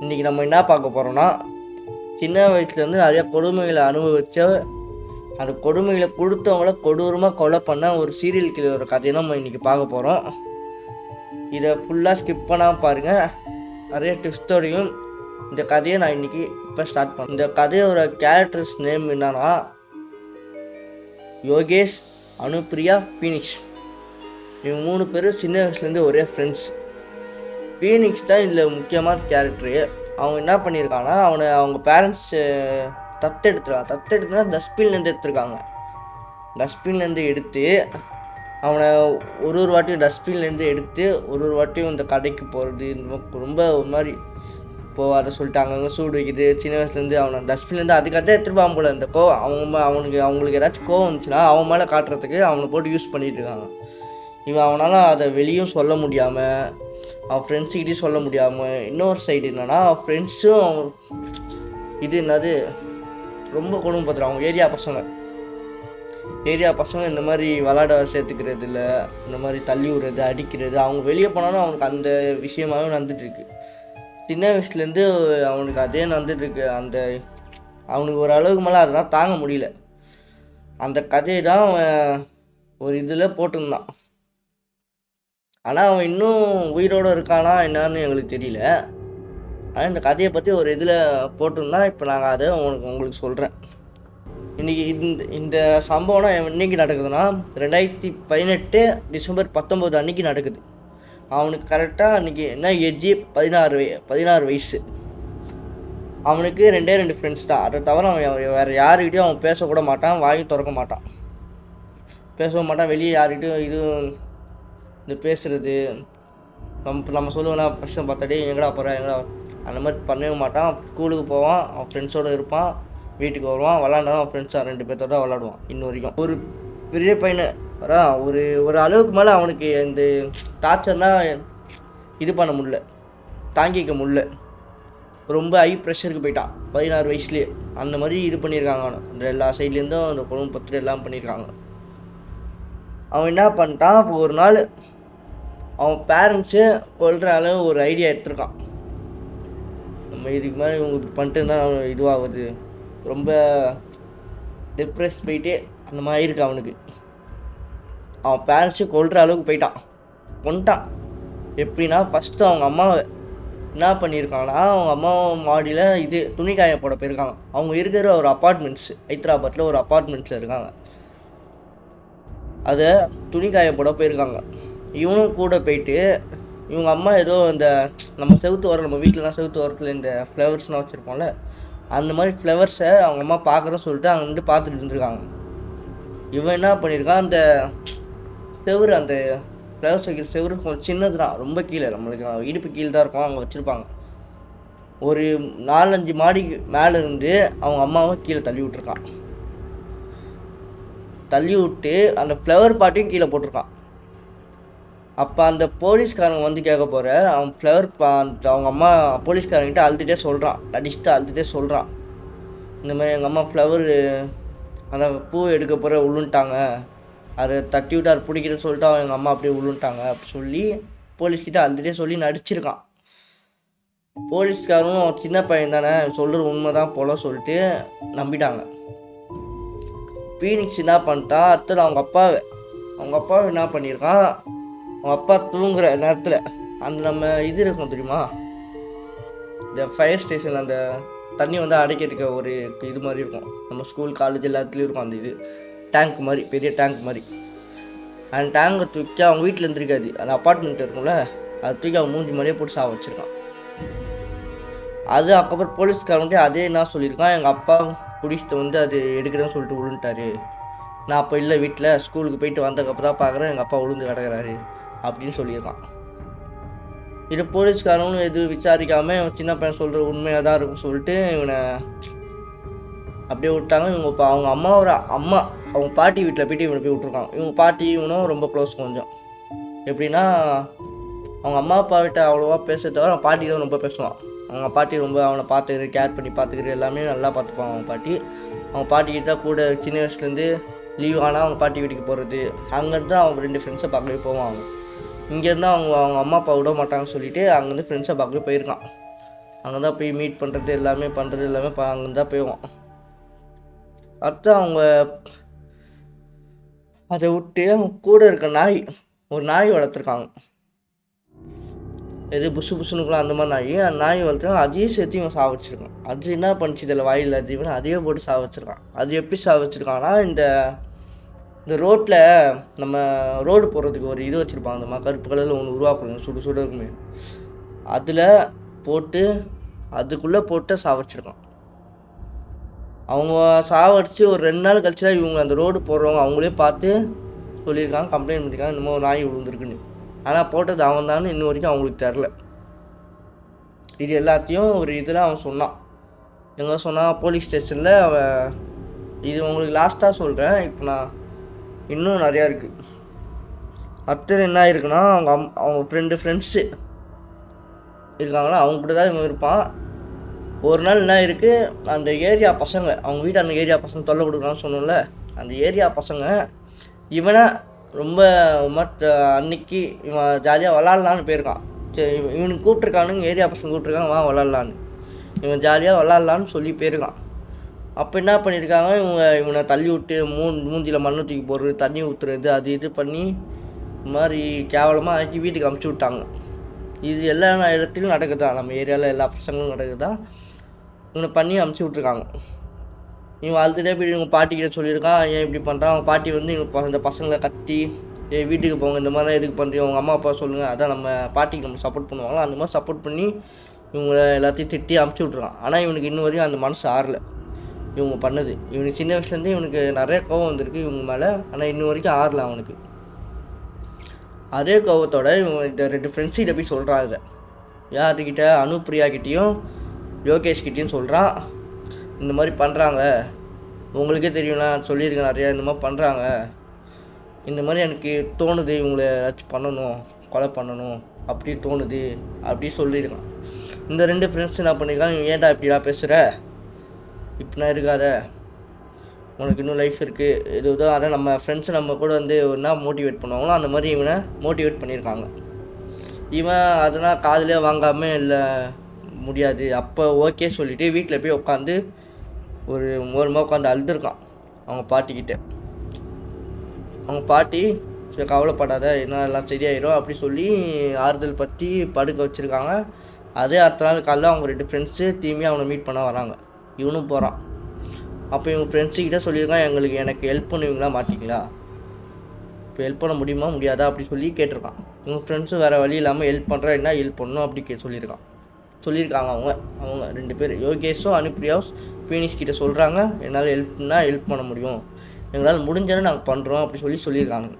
இன்றைக்கி நம்ம என்ன பார்க்க போகிறோம்னா சின்ன வயசுலேருந்து நிறைய கொடுமைகளை அனுபவித்த அந்த கொடுமைகளை கொடுத்தவங்கள கொடூரமாக கொலை பண்ண ஒரு சீரியல் கில்லரோட கதையை நம்ம இன்றைக்கி பார்க்க போகிறோம் இதை ஃபுல்லாக ஸ்கிப் பண்ணாமல் பாருங்கள் நிறைய ட்விஸ்டோடையும் இந்த கதையை நான் இன்றைக்கி இப்போ ஸ்டார்ட் பண்ணேன் இந்த கதையோட கேரக்டர்ஸ் நேம் என்னன்னா யோகேஷ் அனுப்பிரியா ஃபீனிக்ஸ் இவங்க மூணு பேரும் சின்ன வயசுலேருந்து ஒரே ஃப்ரெண்ட்ஸ் ஃபீனிக்ஸ் தான் இதில் முக்கியமான கேரக்டரு அவங்க என்ன பண்ணியிருக்காங்கன்னா அவனை அவங்க பேரண்ட்ஸ் தத்தெடுத்துருக்காங்க தத்தெடுத்துனா டஸ்ட்பின்லேருந்து எடுத்திருக்காங்க. டஸ்ட்பின்லேருந்து எடுத்து அவனை ஒரு ஒரு வாட்டியும் டஸ்ட்பின்லேருந்து எடுத்து ஒரு ஒரு வாட்டியும் இந்த கடைக்கு போகிறது ரொம்ப ஒரு மாதிரி போகாத சொல்லிட்டாங்க. சொல்லிட்டு அங்கங்கே சூடு வைக்குது. சின்ன வயசுலேருந்து அவனை டஸ்ட்பின்லேருந்து அதுக்காக எடுத்துருப்பான் போல. இந்த கோ அவங்க அவனுக்கு அவங்களுக்கு ஏதாச்சும் கோவம் வந்துச்சுன்னா அவன் மேலே காட்டுறதுக்கு அவனை போட்டு யூஸ் பண்ணிகிட்டு இருக்காங்க. இவன் அவனால் அதை வெளியும் சொல்ல முடியாமல் அவன் ஃப்ரெண்ட்ஸுக்கிட்டையும் சொல்ல முடியாமல் இன்னொரு சைடு என்னென்னா ஃப்ரெண்ட்ஸும் அவங்க இது என்னது ரொம்ப கொடுமைப்படுத்துறாங்க அவங்க ஏரியா பசங்க. ஏரியா பசங்க இந்த மாதிரி விளாட சேர்த்துக்கிறது இல்லை இந்த மாதிரி தள்ளி விடுறது அடிக்கிறது அவங்க வெளியே போனாலும் அவனுக்கு அந்த விஷயமாவே நடந்துகிட்ருக்கு சின்ன வயசுலேருந்து அவனுக்கு அதே நடந்துட்டு அந்த அவனுக்கு ஒரு அளவுக்கு மேலே அதெல்லாம் தாங்க முடியல. அந்த கதையை தான் அவன் ஒரு இதில் போட்டிருந்தான். ஆனால் அவன் இன்னும் உயிரோடு இருக்கானா என்னன்னு எங்களுக்கு தெரியல. ஆனால் இந்த கதையை பற்றி ஒரு இதில் போட்டிருந்தான் இப்போ நாங்கள் அதை உங்களுக்கு உங்களுக்கு சொல்கிறேன் இன்றைக்கி இந்த இந்த சம்பவம்னா இன்னைக்கு நடக்குதுன்னா ரெண்டாயிரத்தி பதினெட்டு டிசம்பர் பத்தொம்போது அன்னைக்கு நடக்குது. அவனுக்கு கரெக்டாக அன்றைக்கி என்ன ஏஜி பதினாறு வய பதினாறு வயசு. அவனுக்கு ரெண்டே ரெண்டு ஃப்ரெண்ட்ஸ் தான். அதை தவிர அவன் வேறு யாருக்கிட்டையும் அவன் பேசக்கூட மாட்டான் வாயும் திறக்க மாட்டான். பேசவும் மாட்டான் வெளியே யாருக்கிட்டையும் இது இந்த பேசுகிறது நம்ம நம்ம சொல்லுவோம்னா ஃபஸ்ட்டு பார்த்தாடி எங்கடா போகிற எங்கடா அந்த மாதிரி பண்ணவே மாட்டான். ஸ்கூலுக்கு போவான் அவன் ஃப்ரெண்ட்ஸோடு இருப்பான். வீட்டுக்கு வருவான் விளாண்டாலும் அவன் ஃப்ரெண்ட்ஸாக ரெண்டு பேர்த்தோட விளாடுவான் இன்ன வரைக்கும். ஒரு பெரிய பையனை வரா ஒரு ஒரு அளவுக்கு மேலே அவனுக்கு இந்த டார்ச்சர்னால் இது பண்ண முடில தாங்கிக்க முடில ரொம்ப ஹை ப்ரெஷருக்கு போயிட்டான். பதினாறு வயசுலேயே. அந்த மாதிரி இது பண்ணியிருக்காங்க அவனை. இந்த எல்லா சைட்லேருந்தும் அந்த குடும்பம் பத்திரம் எல்லாம் பண்ணியிருக்காங்க. அவன் என்ன பண்ணிட்டான்? இப்போ ஒரு நாள் அவன் பேரண்ட்ஸு கொல்ற அளவு ஒரு ஐடியா எடுத்திருக்கான். நம்ம இதுக்கு மாதிரி இவங்க இப்படி பண்ணிட்டு இருந்தால் அவன் இதுவாகுது. ரொம்ப டிப்ரெஸ் போயிட்டு அந்த மாதிரி இருக்கு அவனுக்கு. அவன் பேரண்ட்ஸு கொல்ற அளவுக்கு போயிட்டான். கொண்டான் எப்படின்னா ஃபஸ்ட்டு அவங்க அம்மாவை என்ன பண்ணியிருக்காங்கன்னா அவங்க அம்மா மாடியில் இது துணி காய போட போயிருக்காங்க. அவங்க இருக்கிற ஒரு அப்பார்ட்மெண்ட்ஸ் ஹைதராபாத்தில் ஒரு அப்பார்ட்மெண்ட்ஸில் இருக்காங்க. அதை துணி காய போட போயிருக்காங்க. இவனும் கூட போயிட்டு இவங்க அம்மா ஏதோ இந்த நம்ம செவுத்து வர நம்ம வீட்டிலலாம் செவுத்து வரத்தில் இந்த ஃப்ளவர்ஸ்லாம் வச்சுருப்போம்ல அந்த மாதிரி ஃப்ளவர்ஸை அவங்க அம்மா பார்க்குறோன்னு சொல்லிட்டு அங்கே நின்று பார்த்துட்டு இருந்திருக்காங்க. இவன் என்ன பண்ணியிருக்கான் அந்த செவுரு அந்த ஃப்ளவர்ஸ் வைக்கிற செவுரு கொஞ்சம் சின்னது தான் ரொம்ப கீழே நம்மளுக்கு இடுப்பு கீழே தான் இருக்கும் அங்கே வச்சுருப்பாங்க. ஒரு நாலஞ்சு மாடிக்கு மேலே இருந்து அவங்க அம்மாவை கீழே தள்ளி விட்டுருக்கான். தள்ளி விட்டு அந்த ஃப்ளவர் பாட்டையும் கீழே போட்டிருக்கான். அப்போ அந்த போலீஸ்காரங்க வந்து கேட்க போகிற அவன் ஃப்ளவர் பா அந்த அவங்க அம்மா போலீஸ்காரங்கிட்ட அழுதுகிட்டே சொல்கிறான் அடிச்சுட்டு அழுதுகிட்டே சொல்கிறான் இந்த மாதிரி எங்கள் அம்மா ஃப்ளவர் அந்த பூ எடுக்க போகிற உளுந்துட்டாங்க அதை தட்டி விட்டு அதை பிடிக்கிறேன்னு சொல்லிட்டு அவன் எங்கள் அம்மா அப்படியே உளுந்துட்டாங்க அப்படி சொல்லி போலீஸ்கிட்ட அழுதுகிட்டே சொல்லி நடிச்சிருக்கான். போலீஸ்காரனும் சின்ன பையன் தானே சொல்கிற உண்மை தான் போல சொல்லிட்டு நம்பிட்டாங்க. பீனிக்ஸ் என்ன பண்ணிட்டான் அடுத்தது அவங்க அப்பாவை அவங்க அப்பாவை என்ன பண்ணியிருக்கான் அவங்க அப்பா தூங்குற நேரத்தில் அந்த நம்ம இது இருக்கும் தெரியுமா? இந்த ஃபயர் ஸ்டேஷன் அந்த தண்ணி வந்து அடைக்கிறதுக்கு ஒரு இது மாதிரி இருக்கும். நம்ம ஸ்கூல் காலேஜ் எல்லாத்துலேயும் இருக்கும் அந்த இது. டேங்க் மாதிரி பெரிய டேங்க் மாதிரி. அந்த டேங்கை தூக்கி அவங்க வீட்டில் இருந்திருக்காது. அந்த அப்பார்ட்மெண்ட் இருக்கும்ல அதை தூக்கி அவன் மூஞ்சி மாதிரியே போட்டு சாக வச்சுருக்கான். அது அதுக்கப்புறம் போலீஸ்காரன்ட்டு அதே என்ன சொல்லியிருக்கான் எங்கள் அப்பா குடிச்சிட்டு வந்து அது எடுக்கிறேன்னு சொல்லிட்டு விழுந்துட்டாரு நான் அப்போ இல்லை வீட்டில் ஸ்கூலுக்கு போயிட்டு வந்ததுக்கப்புறம் தான் பார்க்குறேன் எங்கள் அப்பா விழுந்து கிடக்கிறாரு. அப்படின்னு சொல்லியிருக்கான். இது போலீஸ்காரனும் எதுவும் விசாரிக்காமல் இவன் சின்ன பையன் சொல்கிற உண்மையாக தான் இருக்கும் சொல்லிட்டு இவனை அப்படியே விட்டாங்க. இவங்க இப்போ அவங்க அம்மாவோட அம்மா அவங்க பாட்டி வீட்டில் போய்ட்டு இவனை போய் விட்ருக்காங்க இவங்க பாட்டி இவனும் ரொம்ப க்ளோஸ் கொஞ்சம். எப்படின்னா அவங்க அம்மா அப்பா கிட்ட அவ்வளோவா பேச தவிர அவன் பாட்டி தான் ரொம்ப பேசுவான். அவங்க பாட்டி ரொம்ப அவனை பார்த்துக்கிற கேர் பண்ணி பார்த்துக்கிற எல்லாமே நல்லா பார்த்துப்பாங்க அவங்க பாட்டி. அவங்க பாட்டிக்கிட்ட கூட சின்ன வயசுலேருந்து லீவ் ஆனால் அவங்க பாட்டி வீட்டுக்கு போகிறது அங்கேருந்து அவங்க ரெண்டு ஃப்ரெண்ட்ஸை பார்க்கவே போவாங்க. இங்கேருந்து அவங்க அவங்க அம்மா அப்பா விட மாட்டாங்கன்னு சொல்லிட்டு அங்கேருந்து ஃப்ரெண்ட்ஸை பார்க்க போயிருக்கான். அங்கே தான் போய் மீட் பண்ணுறது எல்லாமே பண்ணுறது எல்லாமே பா அங்கே தான் போயிடுவான். அடுத்து அவங்க அதை விட்டு அவங்க கூட இருக்க நாய் ஒரு நாய் வளர்த்துருக்காங்க. எது புசு புசுனுக்குலாம் அந்த மாதிரி நாய். அந்த நாய் வளர்த்துருக்காங்க அதையும் சேர்த்து இவன் சாவச்சிருக்கான் அது என்ன பண்ணிச்சு இதில் வாயில்? அதிகமாக அதையே போட்டு சாவச்சிருக்கான் அது எப்படி சாவச்சிருக்கான்னா இந்த இந்த ரோட்டில் நம்ம ரோடு போடுறதுக்கு ஒரு இது வச்சுருப்பாங்க அந்த கருப்பு கலரில் ஒன்று உருவாக்கணும் சுடு சுடு இருக்குமே. அதில் போட்டு அதுக்குள்ளே போட்டு சாவடிச்சிருக்கான். அவங்க சாவடிச்சு ஒரு ரெண்டு நாள் கழிச்சு தான் இவங்க அந்த ரோடு போடுறவங்க அவங்களே பார்த்து சொல்லியிருக்காங்க கம்ப்ளைண்ட் பண்ணியிருக்காங்க இன்னமும் ஒரு நாய் விழுந்துருக்குன்னு. ஆனால் போட்டது அவன் தான் இன்ன வரைக்கும் அவங்களுக்கு தெரில இது எல்லாத்தையும் ஒரு இதில் அவன் சொன்னான். எங்கே சொன்னான் போலீஸ் ஸ்டேஷனில் அவன் இது உங்களுக்கு லாஸ்ட்டாக சொல்கிறேன் இப்போ நான் இன்னும் நிறையா இருக்குது அத்தர் என்ன ஆயிருக்குன்னா அவங்க அம் அவங்க ஃப்ரெண்டு ஃப்ரெண்ட்ஸு இருக்காங்களா அவங்க கூட தான் இவன் இருப்பான். ஒரு நாள் என்ன இருக்குது அந்த ஏரியா பசங்க அவங்க வீட்டு அந்த ஏரியா பசங்க தொல்லை கொடுக்குறான்னு சொன்னோம்ல அந்த ஏரியா பசங்க இவனை ரொம்ப மட் அன்னைக்கு இவன் ஜாலியாக விளாட்லான்னு போயிருக்கான். சரி இவன் இவனுக்கு கூப்பிட்ருக்கானுங்க ஏரியா பசங்க கூப்பிட்ருக்காங்க வா விளாட்லான்னு இவன் ஜாலியாக விளாட்லான்னு சொல்லி போயிருக்கான். அப்போ என்ன பண்ணியிருக்காங்க இவங்க இவனை தள்ளி விட்டு மூணு மூஞ்சியில் மண்ணு தூக்கி போடுறது தண்ணி ஊற்றுறது அது இது பண்ணி இது மாதிரி கேவலமாக ஆக்கி வீட்டுக்கு அமுச்சு விட்டாங்க. இது எல்லா இடத்துலையும் நடக்குதா? நம்ம ஏரியாவில் எல்லா பசங்களும் நடக்குதா? இவனை பண்ணி அமுச்சு விட்ருக்காங்க இவன் ஆல்ரெடியே போய் இவங்க பாட்டிக்கிட்ட சொல்லியிருக்கான் ஏன் இப்படி பண்ணுறான் அவங்க பாட்டி வந்து இவங்க இந்த பசங்களை கத்தி ஏ வீட்டுக்கு போங்க இந்த மாதிரிலாம் எதுக்கு பண்ணுறீங்க உங்கள் அம்மா அப்பா சொல்லுங்கள் அதான் நம்ம பாட்டிக்கு நம்ம சப்போர்ட் பண்ணுவாங்களோ? அந்த மாதிரி சப்போர்ட் பண்ணி இவங்களை எல்லாத்தையும் திட்டி அமுச்சு விட்ருக்கான் ஆனால் இவனுக்கு இன்ன வரையும் அந்த மனசு ஆறலை. இவங்க பண்ணது. இவனுக்கு சின்ன வயசுலேருந்தே இவனுக்கு நிறைய கோவம் வந்திருக்கு இவங்க மேலே. ஆனால் இன்ன வரைக்கும் ஆறல அவனுக்கு. அதே கோவத்தோட இவன் இந்த ரெண்டு ஃப்ரெண்ட்ஸ்கிட்ட போய் சொல்கிறான் இதை. யார்கிட்ட? அனுப்பிரியா கிட்டேயும் யோகேஷ் கிட்டேயும் சொல்கிறான் இந்த மாதிரி பண்ணுறாங்க உங்களுக்கே தெரியும் நான் சொல்லியிருக்கேன் நிறையா இந்த மாதிரி பண்ணுறாங்க இந்த மாதிரி எனக்கு தோணுது இவங்கள ஏதாச்சும் பண்ணணும் கொலை பண்ணணும் அப்படி தோணுது அப்படி சொல்லியிருக்கான் இந்த ரெண்டு ஃப்ரெண்ட்ஸ் என்ன பண்ணியிருக்காங்க ஏன்டா இப்படிலாம் பேசுகிற இப்படிலாம் இருக்காத. உனக்கு இன்னும் லைஃப் இருக்குது இது தான் அதான் நம்ம ஃப்ரெண்ட்ஸ் நம்ம கூட வந்து என்ன மோட்டிவேட் பண்ணுவாங்களோ அந்த மாதிரி இவனை மோட்டிவேட் பண்ணியிருக்காங்க. இவன் அதெல்லாம் காதலே வாங்காமல் இல்லை முடியாது. அப்போ ஓகே சொல்லிவிட்டு வீட்டில் போய் உட்காந்து ஒரு ஓரமாக உட்காந்து அழுதுருக்கான். அவங்க பாட்டிக்கிட்ட. அவங்க பாட்டி சரி கவலைப்படாத என்ன எல்லாம் சரியாயிடும் அப்படி சொல்லி ஆறுதல் பற்றி படுக்க வச்சுருக்காங்க. அதே அடுத்த நாள் காலையில் அவங்க ரெண்டு ஃப்ரெண்ட்ஸு திரும்பி அவனை மீட் பண்ண வராங்க. இவனும் போகிறான் அப்போ இவங்க ஃப்ரெண்ட்ஸுக்கிட்ட சொல்லியிருக்கான் எங்களுக்கு எனக்கு ஹெல்ப் பண்ணுவீங்களா? மாட்டிங்களா? இப்போ ஹெல்ப் பண்ண முடியுமா? முடியாதா? அப்படி சொல்லி கேட்டிருக்கான். இவங்க ஃப்ரெண்ட்ஸும் வேறு வழி இல்லாமல் ஹெல்ப் பண்ணுறா என்ன ஹெல்ப் பண்ணணும்? அப்படி கே சொல்லியிருக்கான். சொல்லியிருக்காங்க அவங்க. அவங்க ரெண்டு பேர் யோகேஷும் அனுப்பிரியாஸ் ஃபீனிஷ் கிட்ட சொல்கிறாங்க என்னால் ஹெல்ப்னா ஹெல்ப் பண்ண முடியும். எங்களால் முடிஞ்சதை நாங்கள் பண்ணுறோம் அப்படி சொல்லி சொல்லியிருக்காங்க.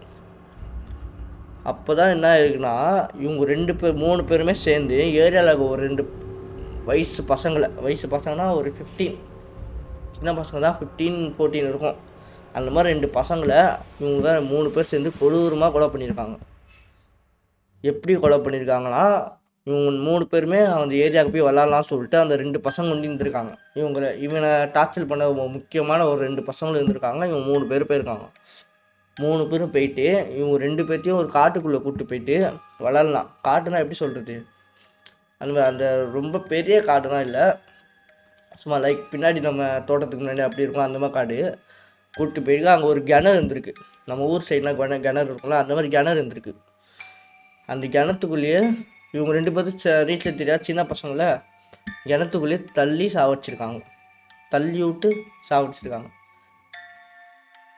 அப்போ தான் என்ன இருக்குன்னா இவங்க ரெண்டு பேர் மூணு பேருமே சேர்ந்து ஏரியாவில் ஒரு ரெண்டு வயசு பசங்களை வயசு பசங்கன்னா ஒரு ஃபிஃப்டீன் சின்ன பசங்க தான் ஃபிஃப்டீன் ஃபோர்டீன் இருக்கும். அந்த மாதிரி ரெண்டு பசங்களை இவங்க மூணு பேர் சேர்ந்து கொடூரமாக கொலை பண்ணியிருக்காங்க. எப்படி கொலை பண்ணியிருக்காங்கன்னா இவங்க மூணு பேருமே அந்த ஏரியாவுக்கு போய் விளாட்லாம் சொல்லிட்டு அந்த ரெண்டு பசங்க வந்து இருந்திருக்காங்க. இவங்களை இவனை டார்ச்சர் பண்ண முக்கியமான ஒரு ரெண்டு பசங்களும் இருந்திருக்காங்க. இவங்க மூணு பேர் போயிருக்காங்க. மூணு பேரும் போயிட்டு இவங்க ரெண்டு பேர்த்தையும் ஒரு காட்டுக்குள்ளே கூப்பிட்டு போயிட்டு விளாட்லாம் காட்டுனா எப்படி சொல்கிறது அந்த மாதிரி அந்த ரொம்ப பெரிய காடுலாம் இல்லை. சும்மா லைக் பின்னாடி நம்ம தோட்டத்துக்கு முன்னாடி அப்படி இருக்கும். அந்த மாதிரி காடு. கூப்பிட்டு போயிருக்கா அங்கே ஒரு கிணறு இருந்திருக்கு. நம்ம ஊர் சைட்லாம் கிணறு கிணறு இருக்கும்ல அந்த மாதிரி கிணறு இருந்திருக்கு. அந்த கிணத்துக்குள்ளேயே இவங்க ரெண்டு பேர்த்து நீச்சல் தெரியாது சின்ன பசங்களை கிணத்துக்குள்ளேயே தள்ளி சாவடிச்சிருக்காங்க. தள்ளி விட்டு சாவடிச்சிருக்காங்க.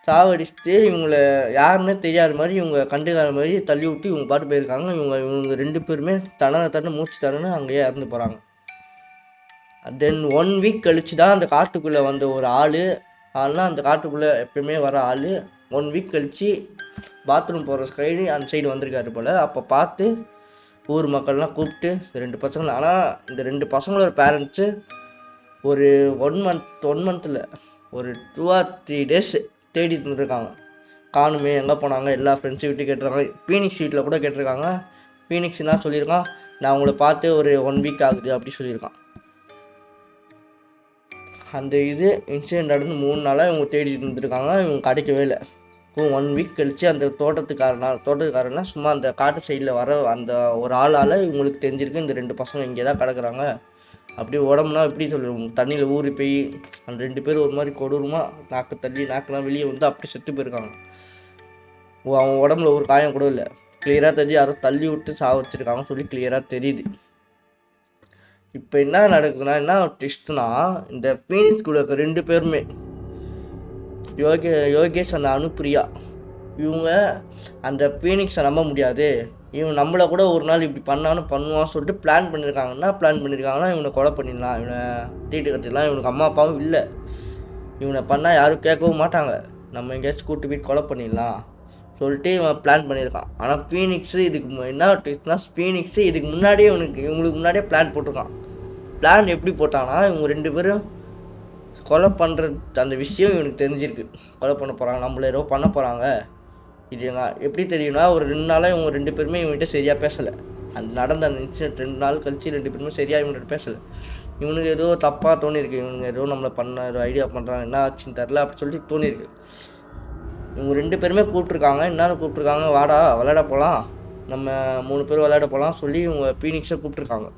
சாவடிச்சுட்டு இவங்கள யாருன்னே தெரியாத மாதிரி இவங்க கண்டுக்காத மாதிரி தள்ளி விட்டு இவங்க பாட்டு போயிருக்காங்க. இவங்க இவங்க ரெண்டு பேருமே தன தன மூச்சு தரன்னு அங்கேயே இறந்து போகிறாங்க தென் ஒன் வீக் கழிச்சு தான் அந்த காட்டுக்குள்ளே வந்த ஒரு ஆள். ஆள்னா அந்த காட்டுக்குள்ளே எப்பயுமே வர ஆள். ஒன் வீக் கழிச்சு பாத்ரூம் போகிற சைடு அந்த சைடு வந்திருக்காரு போல். அப்போ பார்த்து ஊர் மக்கள்லாம் கூப்பிட்டு இந்த ரெண்டு பசங்களை ஆனால் இந்த ரெண்டு பசங்களோட பேரண்ட்ஸு ஒரு ஒன் மந்த் ஒன் மந்தில் ஒரு டூ ஆர் த்ரீ டேஸு தேடி இருந்திருக்காங்க. காணுமே எங்கே போனாங்க எல்லா ஃப்ரெண்ட்ஸையும் விட்டு கேட்டிருக்காங்க. பீனிக்ஸ் வீட்டில் கூட கேட்டிருக்காங்க. பீனிக்ஸ் என்ன சொல்லியிருக்கான்? நான் உங்களை பார்த்து ஒரு ஒன் வீக் ஆகுது அப்படி சொல்லியிருக்கான். அந்த இது இன்சிடெண்ட் நடந்து மூணு நாளாக இவங்க தேடிட்டு இருந்திருக்காங்க. இவங்க கிடைக்கவே இல்லை. ஒன் வீக் கழித்து அந்த தோட்டத்துக்காரனால் தோட்டத்துக்காரனா சும்மா அந்த காட்டு சைடில் வர அந்த ஒரு ஆளால் இவங்களுக்கு தெரிஞ்சிருக்கு. இந்த ரெண்டு பசங்க இங்கே தான் கிடக்குறாங்க. அப்படியே உடம்புனா எப்படி சொல்லுவோம் தண்ணியில் ஊறி போய் அந்த ரெண்டு பேரும் ஒரு மாதிரி கொடூரமாக நாக்கு தள்ளி நாக்கெல்லாம் வெளியே வந்து அப்படி செத்து போயிருக்காங்க. அவன் உடம்புல ஒரு காயம் கூட இல்லை. கிளியராக தெரிஞ்சு யாரோ தள்ளி விட்டு சாவ வச்சிருக்காங்கன்னு சொல்லி கிளியராக தெரியுது. இப்போ என்ன நடக்குதுன்னா என்ன ட்விஸ்ட்னா இந்த ஃபீனிக்ஸ் கூட இருக்க ரெண்டு பேருமே யோகே யோகேஷ் அந்த அனுப்பிரியா இவங்க அந்த ஃபீனிக்ஸை நம்ப முடியாது. இவன் நம்மளை கூட ஒரு நாள் இப்படி பண்ணான்னு பண்ணுவான்னு சொல்லிட்டு பிளான் பண்ணியிருக்காங்கன்னா பிளான் பண்ணியிருக்காங்கன்னா இவனை கொலை பண்ணிடலாம். இவனை தீட்டு கட்டிடலாம். இவனுக்கு அம்மா அப்பாவும் இல்லை. இவனை பண்ணால் யாரும் கேட்கவும் மாட்டாங்க. நம்ம எங்கேயாச்சும் கூட்டு போய் கொலை பண்ணிடலாம் சொல்லிட்டு இவன் பிளான் பண்ணியிருக்கான். ஆனால் ஃபீனிக்ஸு இதுக்கு என்ன ட்விஸ்ட்னா ஃபீனிக்ஸு இதுக்கு முன்னாடியே இவனுக்கு இவங்களுக்கு முன்னாடியே பிளான் போட்டிருக்கான். பிளான் எப்படி போட்டான்னா இவங்க ரெண்டு பேரும் கொலை பண்ணுறது அந்த விஷயம் இவனுக்கு தெரிஞ்சிருக்கு. கொலை பண்ண போகிறாங்க நம்மள ஏதோ பண்ண போகிறாங்க இது நான் எப்படி தெரியும்னா ஒரு ரெண்டு நாளாக இவங்க ரெண்டு பேருமே இவங்ககிட்ட சரியாக பேசலை. அந்த நடந்த அந்த இன்சிடென்ட் ரெண்டு நாள் கழிச்சு ரெண்டு பேருமே சரியாக இவன்கிட்ட பேசலை. இவனுக்கு ஏதோ தப்பாக தோணியிருக்கு. இவனுங்க ஏதோ நம்மளை பண்ண ஏதோ ஐடியா பண்ணுறாங்க என்ன ஆச்சுன்னு தெரில அப்படின்னு சொல்லிட்டு தோணியிருக்கு. இவங்க ரெண்டு பேருமே கூப்பிட்ருக்காங்க என்னன்னு கூப்பிட்ருக்காங்க வாடா விளையாட போகலாம் நம்ம மூணு பேர் விளையாட போகலாம் சொல்லி இவங்க பீனிக்ஸை கூப்பிட்ருக்காங்க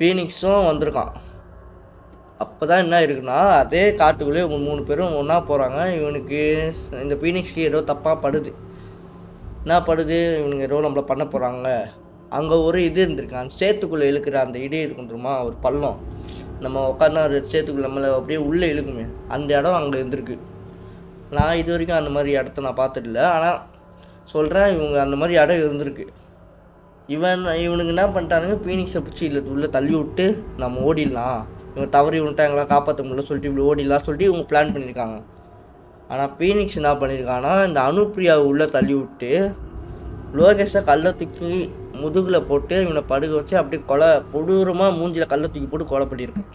பீனிக்ஸும் வந்திருக்கான். அப்போ தான் என்ன இருக்குன்னா அதே காட்டுக்குள்ளே இவங்க மூணு பேரும் ஒன்றா போகிறாங்க இவனுக்கு இந்த பீனிக்ஸ்க்கு ஏதோ தப்பாக படுது. என்ன படுது? இவனுங்க ஏதோ நம்மளை பண்ண போகிறாங்க அங்கே ஒரு இது இருந்திருக்கு அந்த சேத்துக்குள்ளே இழுக்கிற அந்த இடி இருக்கும் தெரியுமா? ஒரு பள்ளம். நம்ம உட்காந்து ஒரு சேத்துக்குள்ளே நம்மளை அப்படியே உள்ளே இழுக்குமே. அந்த இடம் அங்கே இருந்திருக்கு. நான் இது வரைக்கும் அந்த மாதிரி இடத்த நான் பார்த்ததில்ல. ஆனால் சொல்கிறேன் இவங்க அந்த மாதிரி இடம் இருந்திருக்கு. இவன் இவனுக்கு என்ன பண்ணிட்டானுங்க? பீனிக்ஸை பிடிச்சி இல்லை உள்ளே தள்ளி விட்டு நம்ம ஓடிடலாம். இவங்க தவறி விட்டாங்களா காப்பாற்ற முடியல சொல்லிட்டு இப்படி ஓடிடலாம் சொல்லிட்டு இவங்க பிளான் பண்ணியிருக்காங்க. ஆனால் பீனிக்ஸ் என்ன பண்ணியிருக்காங்கன்னா இந்த அனுப்பிரியாவை உள்ளே தள்ளி விட்டு லோகேஷை கல்லை தூக்கி முதுகில் போட்டு இவனை படுக்க வச்சு அப்படியே கொலை கொடூரமாக மூஞ்சியில் கல்லை தூக்கி போட்டு கொலை பண்ணியிருக்கான்.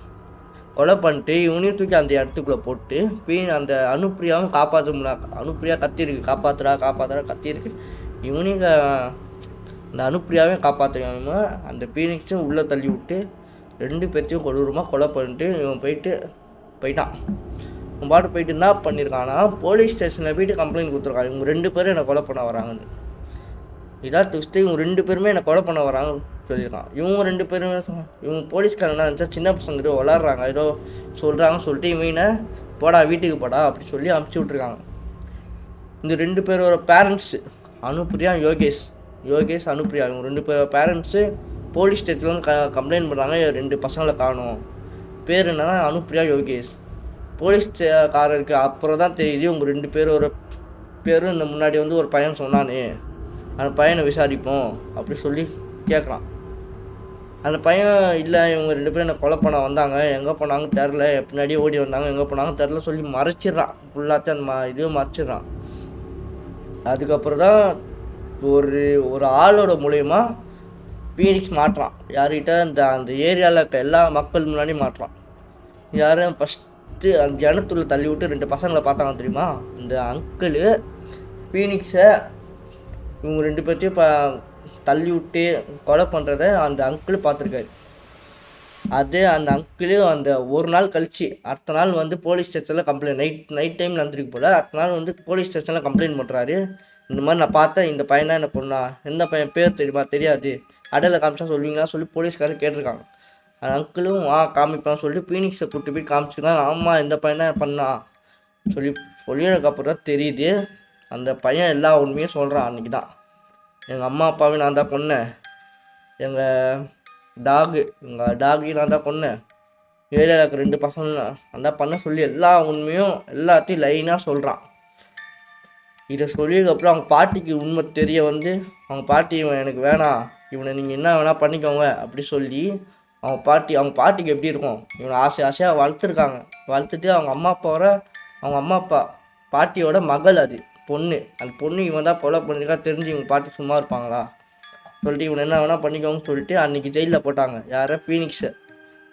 கொலை பண்ணிட்டு இவனையும் தூக்கி அந்த இடத்துக்குள்ளே போட்டு பீ அந்த அனுப்பிரியாவும் காப்பாற்ற முடியல. அனுப்பிரியா கத்திருக்கு காப்பாற்றுறா காப்பாத்துறா கத்திருக்கு இவனையும் அந்த அனுப்பிரியாவையும் காப்பாற்றுவாம அந்த பீனிக்ஸும் உள்ளே தள்ளி விட்டு ரெண்டு பேர்த்தையும் கொடூரமாக கொலை பண்ணிட்டு இவன் போயிட்டு போயிட்டான். இவன் பாட்டு போயிட்டு என்ன பண்ணியிருக்கான்னா போலீஸ் ஸ்டேஷனில் போயிட்டு கம்ப்ளைண்ட் கொடுத்துருக்கான் இவங்க ரெண்டு பேரும் என்னை கொலை பண்ண வராங்கன்னு. இதான் ட்விஸ்ட்டு இவங்க ரெண்டு பேருமே என்னை கொலை பண்ண வராங்கன்னு சொல்லியிருக்கான். இவங்க ரெண்டு பேருமே இவங்க போலீஸ்காரங்க இருந்துச்சா சின்ன பசங்க ஏதோ விளாட்றாங்க ஏதோ சொல்கிறாங்கன்னு சொல்லிட்டு இவனை போடா வீட்டுக்கு போடா அப்படி சொல்லி அமுச்சு விட்ருக்காங்க இந்த ரெண்டு பேரோட பேரண்ட்ஸு அனுப்பிரியா யோகேஷ். யோகேஷ் அனுப்பிரியா இவங்க ரெண்டு பேரோட பேரண்ட்ஸு போலீஸ் ஸ்டேஷன்ல க கம்ப்ளைண்ட் பண்ணுறாங்க ரெண்டு பசங்களை காணும். பேர் என்னன்னா அனுப்பிரியா யோகேஷ். போலீஸ் காரருக்கு அப்புறம் தான் தெரியுது. உங்கள் ரெண்டு பேரோட பேரும் இந்த முன்னாடி வந்து ஒரு பையன் சொன்னானே. அந்த பையனை விசாரிப்போம் அப்படி சொல்லி கேட்குறான். அந்த பையன் இல்லை இவங்க ரெண்டு பேரும் என்னை கொலை பண்ண வந்தாங்க. எங்கே போனாங்க தெரில பின்னாடியே ஓடி வந்தாங்க. எங்கே போனாங்க தெரில சொல்லி மறைச்சிடுறான். ஃபுல்லாத்தையும் அந்த ம இதுவும் மறைச்சிடுறான். அதுக்கப்புறம் தான் ஒரு ஒரு ஆளோட மூலயமா பீனிக்ஸ் மாட்டுறான். யார்கிட்ட? இந்த அந்த ஏரியாவில் இருக்க எல்லா மக்கள் முன்னாடி மாட்டுறான். யாரும் ஃபஸ்ட்டு அந்த ஜனத்துள்ள தள்ளி விட்டு ரெண்டு பசங்களை பார்த்தாங்க தெரியுமா? இந்த அங்கிள் பீனிக்ஸை இவங்க ரெண்டு பேர்த்தையும் இப்போ தள்ளி விட்டு கொலை பண்ணுறத அந்த அங்கிள் பார்த்துருக்காரு. அதே அந்த அங்கிளு அந்த ஒரு நாள் கழிச்சு அடுத்த நாள் வந்து போலீஸ் ஸ்டேஷனில் கம்ப்ளைண்ட் நைட் நைட் டைம் நடந்திருக்கு போல் அடுத்த நாள் வந்து போலீஸ் ஸ்டேஷனில் கம்ப்ளைண்ட் பண்ணுறாரு இந்த மாதிரி நான் பார்த்தேன் இந்த பையன் தான் என்ன பொண்ணா? எந்த பையன் பேர் தெரியுமா? தெரியாது. அடலை காமிச்சா சொல்லுவீங்களா சொல்லி போலீஸ்காரர் கேட்டிருக்காங்க. அந்த அங்கிளும் வா காமிப்பான் சொல்லி பீனிக்ஸை கூட்டு போய் காமிச்சிருக்காங்க ஆமாம் இந்த பையன் தான் பண்ணான் சொல்லி சொல்லியதுக்கப்புறம் தான் தெரியுது. அந்த பையன் எல்லா உண்மையும் சொல்கிறான் அன்றைக்கி தான் எங்கள் அம்மா அப்பாவையும் நான் தான் கொன்னேன். எங்கள் டாகு எங்கள் டாகையும் நான் தான் கொன்னேன். ஏரியாவில் இருக்கிற ரெண்டு பசங்க நான் தான் பண்ண சொல்லி எல்லா உண்மையும் எல்லாத்தையும் லைனாக சொல்கிறான் இதை சொல்லியதுக்கப்புறம் அவங்க பாட்டிக்கு உண்மை தெரிய வந்து அவங்க பாட்டி எனக்கு வேணாம். இவனை நீங்கள் என்ன வேணால் பண்ணிக்கோங்க அப்படி சொல்லி அவங்க பாட்டி அவங்க பாட்டிக்கு எப்படி இருக்கும்? இவனை ஆசை ஆசையாக வளர்த்துருக்காங்க. வளர்த்துட்டு அவங்க அம்மா அப்பாவோட அவங்க அம்மா அப்பா பாட்டியோட மகள் அது பொண்ணு. அந்த பொண்ணு இவன் தான் கொலை பண்ணிருக்கா தெரிஞ்சு இவங்க பாட்டி சும்மா இருப்பாங்களா? சொல்லிட்டு இவனை என்ன வேணால் பண்ணிக்கோங்கன்னு சொல்லிட்டு அன்றைக்கி ஜெயிலில் போட்டாங்க. யாரை? ஃபீனிக்ஸை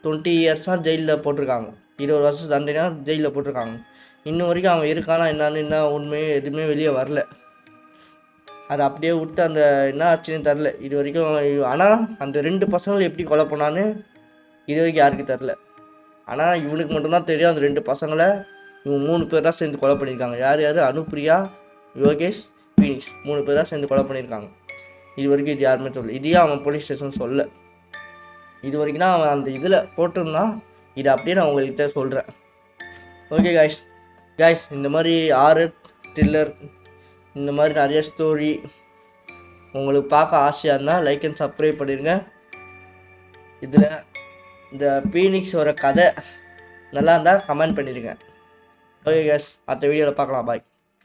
டுவெண்ட்டி இயர்ஸாக ஜெயிலில் போட்டிருக்காங்க. இருபது வருஷம் தண்டனையாக ஜெயிலில் போட்டிருக்காங்க. இன்ன வரைக்கும் அவன் இருக்கானா என்னான்னு என்ன உண்மையே எதுவுமே வெளியே வரல. அதை அப்படியே விட்டு அந்த என்ன ஆச்சுன்னு தெரில. இது வரைக்கும் ஆனால் அந்த ரெண்டு பசங்களை எப்படி கொலை பண்ணான்னு இது வரைக்கும் யாருக்கும் தெரில. ஆனால் இவனுக்கு மட்டும்தான் தெரியும் அந்த ரெண்டு பசங்களை இவங்க மூணு பேர் தான் சேர்ந்து கொலை பண்ணியிருக்காங்க. யார் யார்? அனுப்பிரியா யோகேஷ் ஃபீனிக்ஸ் மூணு பேர் தான் சேர்ந்து கொலை பண்ணியிருக்காங்க. இது வரைக்கும் இது யாருமே சொல்லல. இதையும் அவன் போலீஸ் ஸ்டேஷன் சொல்ல. இது வரைக்கும் தான் அவன் அந்த இதில் போட்டிருந்தான். இதை அப்படியே நான் உங்கள்கிட்ட சொல்கிறேன் ஓகே காய்ஸ் காய்ஸ் இந்த மாதிரி ஆறு த்ரில்லர் இந்த மாதிரி நிறைய ஸ்டோரி உங்களுக்கு பார்க்க ஆசையாக இருந்தால் லைக் அண்ட் சப்ஸ்கிரைப் பண்ணிடுங்க இதில் இந்த பீனிக்ஸோட கதை நல்லா இருந்தால் கமெண்ட் பண்ணிடுங்க ஓகே கேஸ் அடுத்த வீடியோவில் பார்க்கலாம். பாய்